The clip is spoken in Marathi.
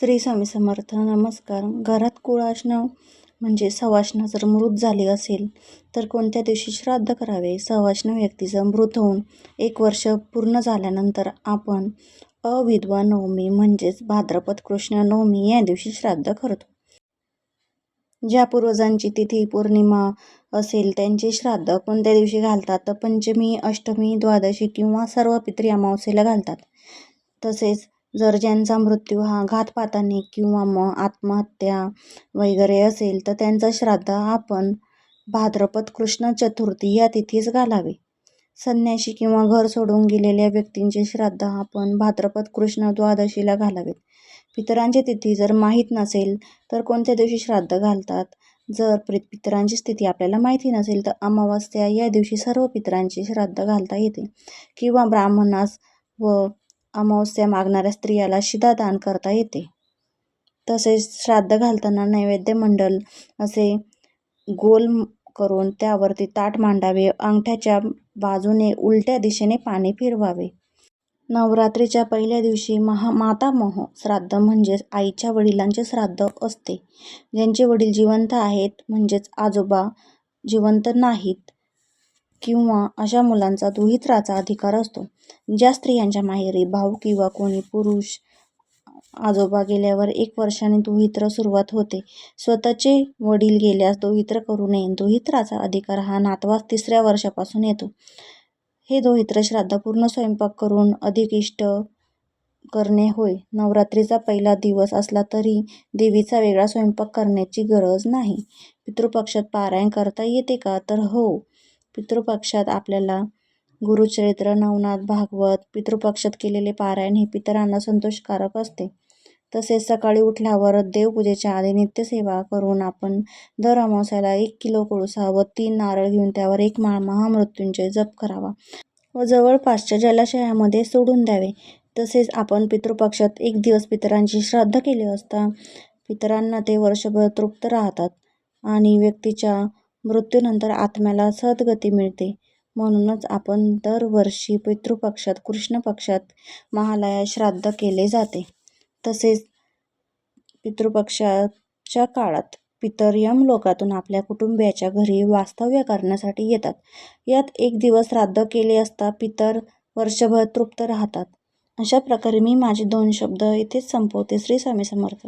श्री स्वामी समर्थ नमस्कार. घरात कुळ असणं म्हणजे सवाष्ण जर मृत झाली असेल तर कोणत्या दिवशी श्राद्ध करावे? सवाष्ण व्यक्तीचं मृत होऊन एक वर्ष पूर्ण झाल्यानंतर आपण अविधवा नवमी म्हणजेच भाद्रपद कृष्ण नवमी या दिवशी श्राद्ध करतो. ज्या पूर्वजांची तिथी पौर्णिमा असेल त्यांचे श्राद्ध कोणत्या दिवशी घालतात? तर पंचमी अष्टमी द्वादशी किंवा सर्व पितरी अमावस्येला घालतात. तसेच जर ज्यांचा मृत्यू हा घातपाताने किंवा मग आत्महत्या वगैरे असेल तर त्यांचं श्राद्ध आपण भाद्रपद कृष्ण चतुर्थी या तिथीच घालावे. संन्याशी किंवा घर सोडून गेलेल्या व्यक्तींचे श्राद्ध आपण भाद्रपद कृष्ण द्वादशीला घालावेत. पितरांची तिथी जर माहीत नसेल तर कोणत्या दिवशी श्राद्ध घालतात? जर प्रि पितरांची स्थिती आपल्याला माहिती नसेल तर अमावस्या या दिवशी सर्व पितरांची श्राद्ध घालता येते. किंवा ब्राह्मणास व अमावस्या मागणाऱ्या स्त्रियाला शिदादान करता येते. तसेच श्राद्ध घालताना नैवेद्य मंडल असे गोल करून त्यावरती ताट मांडावे अंगठ्याच्या बाजूने उलट्या दिशेने पाणी फिरवावे. नवरात्रीच्या पहिल्या दिवशी महा मातामह श्राद्ध म्हणजेच आईच्या वडिलांचे श्राद्ध असते. ज्यांचे वडील जिवंत आहेत म्हणजेच आजोबा जिवंत नाहीत किंवा अशा मुलांचा दुहित्राचा अधिकार असतो. ज्या स्त्रियांच्या माहेरी भाऊ किंवा कोणी पुरुष आजोबा गेल्यावर एक वर्षाने दुहित्र सुरुवात होते. स्वतःचे वडील गेल्यास दोहित्र करू नये. दुहित्राचा अधिकार हा नातवास तिसऱ्या वर्षापासून येतो. हे दोहित्र श्राद्ध पूर्ण स्वयंपाक करून अधिक इष्ट करणे होय. नवरात्रीचा पहिला दिवस असला तरी देवीचा वेगळा स्वयंपाक करण्याची गरज नाही. पितृपक्षात पारायण करता येते का? तर हो. पितृपक्षात आपल्याला गुरुचरित्र नवनाथ भागवत पितृपक्षात केलेले पारायण हे पितरांना संतोषकारक असते. तसेच सकाळी उठल्यावर देवपूजेच्या आधी नित्यसेवा करून आपण दर अमावस्याला एक किलो कोळसा व तीन नारळ घेऊन त्यावर एक माळ महामृत्यूंचे जप करावा व जवळपासच्या जलाशयामध्ये सोडून द्यावे. तसेच आपण पितृपक्षात एक दिवस पितरांची श्राद्ध केले असता पितरांना ते वर्षभर तृप्त राहतात आणि व्यक्तीच्या मृत्यूनंतर आत्म्याला सद्गती मिळते. म्हणूनच आपण दरवर्षी पितृपक्षात कृष्ण पक्षात महालया श्राद्ध केले जाते. तसेच पितृपक्षाच्या काळात पितर यमलोकातून आपल्या कुटुंबियाच्या घरी वास्तव्य करण्यासाठी येतात. यात एक दिवस श्राद्ध केले असता पितर वर्षभर तृप्त राहतात. अशा प्रकारे मी माझे दोन शब्द इथेच संपवते. श्री स्वामी समर्थ.